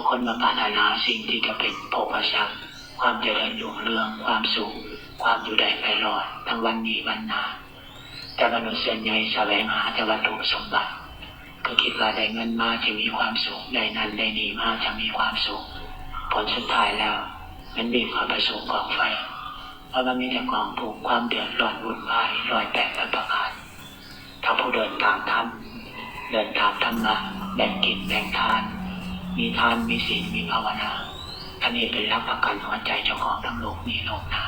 ทุกคนมาปรารถนาสิ่งที่จะเป็นโภคทรัพย์ความเจริญรุ่งเรืองความสุขความอยู่ได้ไปรอดทั้งวันนี้วันน้าแต่มนุษย์ส่วนใหญ่แสวงหาแต่วัตถุสมบัติก็คิดว่าได้เงินมาจะมีความสุขได้นั้นได้นี่มาจะมีความสุขผลสุดท้ายแล้ว มันมีความประสงค์กองไฟเพราะมันมีแต่กองถูกความเดือดร้อนวุ่นวายรอยแตกและประการถ้าผู้เดินตามธรรมเดินตามธรรมะแบ่งกินแบ่งทาน มีทานมีศีลมีภาวนาอันนี้เป็นรับประกันหัวใจเจ้าของทั้งโลกนี้โลกหน้า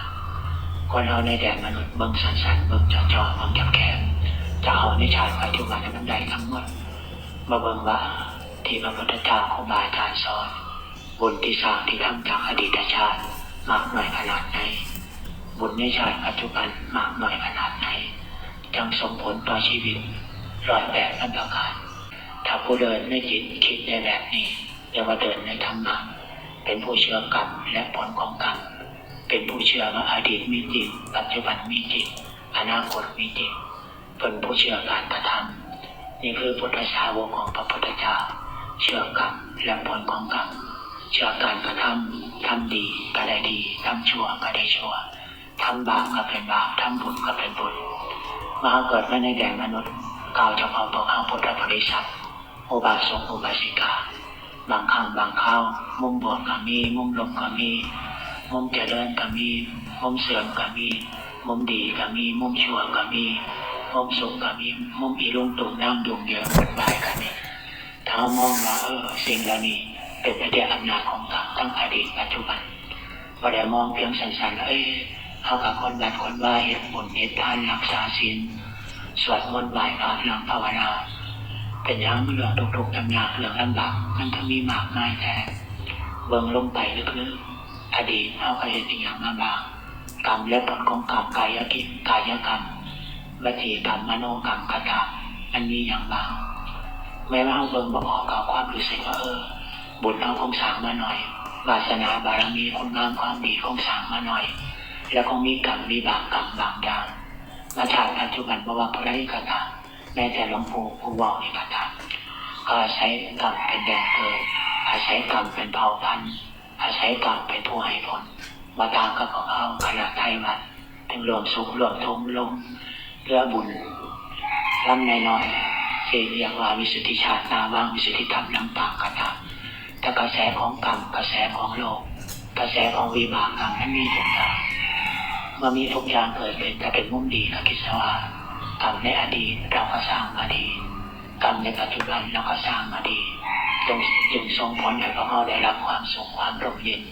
คนเราในแดนมนุษย์เบิ่งสันสันๆเบิ่งจอจอๆเบิ่งจับแคบจะเอาในชาติไปทุกวันนั้นได้ทั้งหมดมาเบิ่งว่าที่พระพุทธเจ้าครูบาอาจารย์สอนบุญที่สร้างที่ทำจากอดีตชาติมากน้อยขนาดไหนบุญในชาติปัจจุบันมากน้อยขนาดไหนจังส่งผลต่อชีวิตร้อยแปดพันประการถ้าผู้เดินในจิตคิดในแบบนี้ เรียกว่าเดินในธรรมะเป็นผู้เชื่อกรรมและผลของกรรมเป็นผู้เชื่อว่าอดีตมีจริงปัจจุบันมีจริงอนาคตมีจริงเป็นผู้เชื่อการกระทำนี่คือพุทธสาวกของพระพุทธเจ้าเชื่อกรรมและผลของกรรมเชื่อการกระทำทำดีก็ได้ดีทำชั่วก็ได้ชั่วทำบาปก็เป็นบาปทำบุญก็เป็นบุญมาเกิดมาในแดนมนุษย์กล่าวเฉพาะพวกข้าพุทธบริษัทอุบาสกอุบาสิกา บางครั้งบางคราวมุมบวกก็มี มุมลบก็มี มุมเจริญก็มี มุมเสื่อมก็มี มุมดีก็มี มุมชั่วก็มี มุมสุขก็มี มุมอีลุงตุงนั่งดุงเดียววุ่นวายก็มีถ้ามองว่าเออสิ่งเหล่านี้เป็นไปด้อำนาจของกรรมทั้งอดีตปัจจุบันพอได้มองเพียงสั้นๆแล้วเอ้ยเขากับคนบัดคนว่าเหตุผลเหตุทานรักษาศีลสวดมนต์ไหว้พระนั่งภาวนา เป็นอยังเรื่องทุกๆทำยากเรื่อลำบากมันก็มีมากมายแท้เบิ่งลงไปลึกๆอดีตเขาเคยเห็นอย่างมาบางกรรมและผลของกรรมกายกิจกายกรรมวิธีกรรมมโนกรรมคาถามันมีอย่างบางแม้ว่าเขาเบิ่งบอกออกกับความรู้สึกว่าเออ บุญเราคงสร้างมาหน่อยวาสนาบารมีคุณงามความดีคงสร้างมาหน่อย แล้วคงมีกรรมมีบางกรรมบางอย่างมาชาติปัจจุบันเพราะว่าพระได้กระทำ แม้แต่หลวงปู่ผู้บอกในกระทำก็อาศัยกรรมเป็นแดนเกิดอาศัยกรรมเป็นเผ่าพันธุ์อาศัยกรรมเป็นผู้ให้ผลมาตามกับของเขาขนาดไทยวัดถึงรวมสุขรวมทุกข์ลงเรือบุญลำน้อยๆที่เรียกว่าวิสุทธิชาตินาว่างวิสุทธิธรรมลำปางกระทำแต่กระแสของกรรมกระแสของโลก กระแสของวิบากกรรมนั้นมีทุกอย่างเมื่อมีทุกอย่างเกิดเป็นถ้าเป็นมุมดีก็คิดซะว่า กรรมในอดีตเราก็สร้างมาดีตกรรมในปัจจุบันเราก็สร้างมาดีตจงจึงส่งผลให้พวกเราได้รับความสุขความร่มเย็น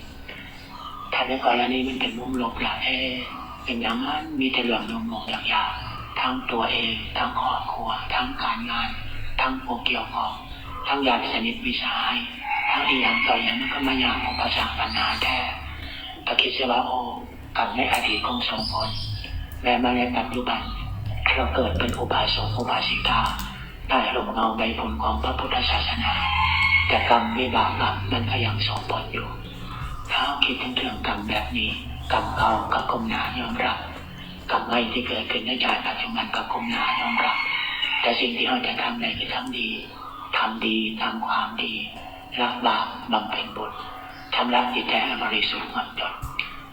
ถ้าในกรณีมันเป็นมุมลบละเอะเป็นอย่างนั้นมีแต่เรื่องลงมองยากๆทั้งตัวเองทั้งครอบครัว ทั้งการงาน ทั้งผู้เกี่ยวข้องทั้งญาติสนิทมิสหายทั้งอีอย่างต่ออย่างนั้นก็มาอย่างของภาษาปัญหาแท้ต่คิดเสว่าโอ้กรรมในอดีตคงส่งผลแม้มาในปัจจุบัน เราเกิดเป็นอุบาสกอุบาสิกาได้ลงเงาใบผลของพระพุทธศาสนา แต่กรรมวิบากกรรมมันก็ยังส่งผลอยู่ถ้าเราคิดถึงเรื่องกรรมแบบนี้กรรมเก่ากับกรมหนายอมรับกรรมใหม่ที่เกิดขึ้นในชาติปัจจุบันกับกรมหนายอมรับ แต่สิ่งที่เราจะทำได้คือทำดีทำดีทำความดีละบาปบำเพ็ญบุญชำระจิตใจบริสุทธิ์หมดจด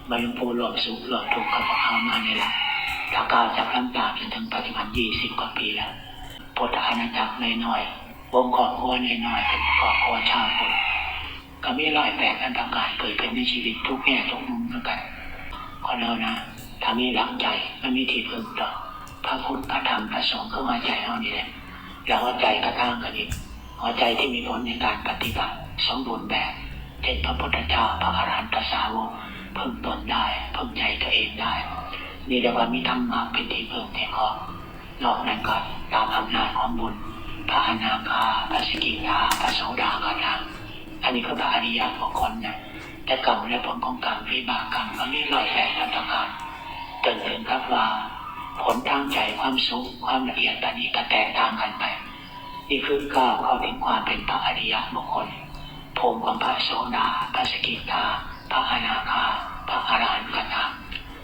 บรรลุภูรวมสุขรวมทุกข์กับพวกเขามาในหละถ้าก้าวจากลำบากจนถึงปัจจุบันยี่สิบกว่าปีแล้วพุทธอาณาจักรน้อยวงครอบครัวน้อยๆเป็นครอบครัวชาวพุทธก็มีรอยแตกอันตรายเกิดขึ้นในชีวิตทุกแง่ทุกมุมเหมือนกันคนเรานะถ้ามีหลักใจไม่มีที่พึ่งต่อพระพุทธพระธรรมพระสงฆ์เข้ามาใจเรานี่แหละแล้วหัวใจกระทั่งกันอีกหัวใจที่มีผลในการปฏิบัติสมบูรณ์แบบเช่นพระพุทธเจ้าพระอรหันตสาวกพึ่งตนได้พึ่งใจตัวเองได้ เรียกว่ามีธรรมะเป็นที่พึ่งแห่งขอนอกนั้นก็ตามอำนาจของบุญ พระอนาคาพระสกิทาพระโสดาก็ตามอันนี้คือพระอริยบุคคลนะแต่กรรมและผลของกรรมวิบากกรรมก็มีรอยแฝงอันตรายจนถึงกับว่าผลทางใจความสุขความละเอียดตอนนี้ก็แตกต่างกันไปนี่คือก้าวเข้าถึงความเป็นพระอริยบุคคลภูมิของพระโสดาพระสกิทาพระอนาคาพระอรหันต์ก็ตาม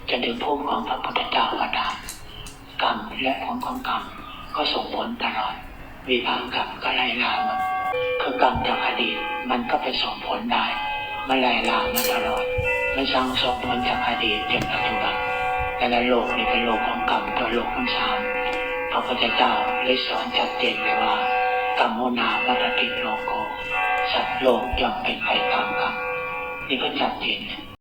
จนถึงภูมิของพระพุทธเจ้าก็ตามกรรมและผลของกรรมก็ส่งผลตลอดวิบากกรรมก็ไล่ลามาคือกรรมจากอดีตมันก็ไปส่งผลได้มันไล่ลามาตลอดมันสั่งสมผลจากอดีตจนปัจจุบันแต่ละโลกนี่เป็นโลกของกรรมตัวโลกทั้งสามพระพุทธเจ้าเลยสอนชัดเจนเลยว่ากรรมโมนาวัตติโลโกสัตว์โลกย่อมเป็นไปตามกรรมนี่ก็ชัดเจนเนี่ย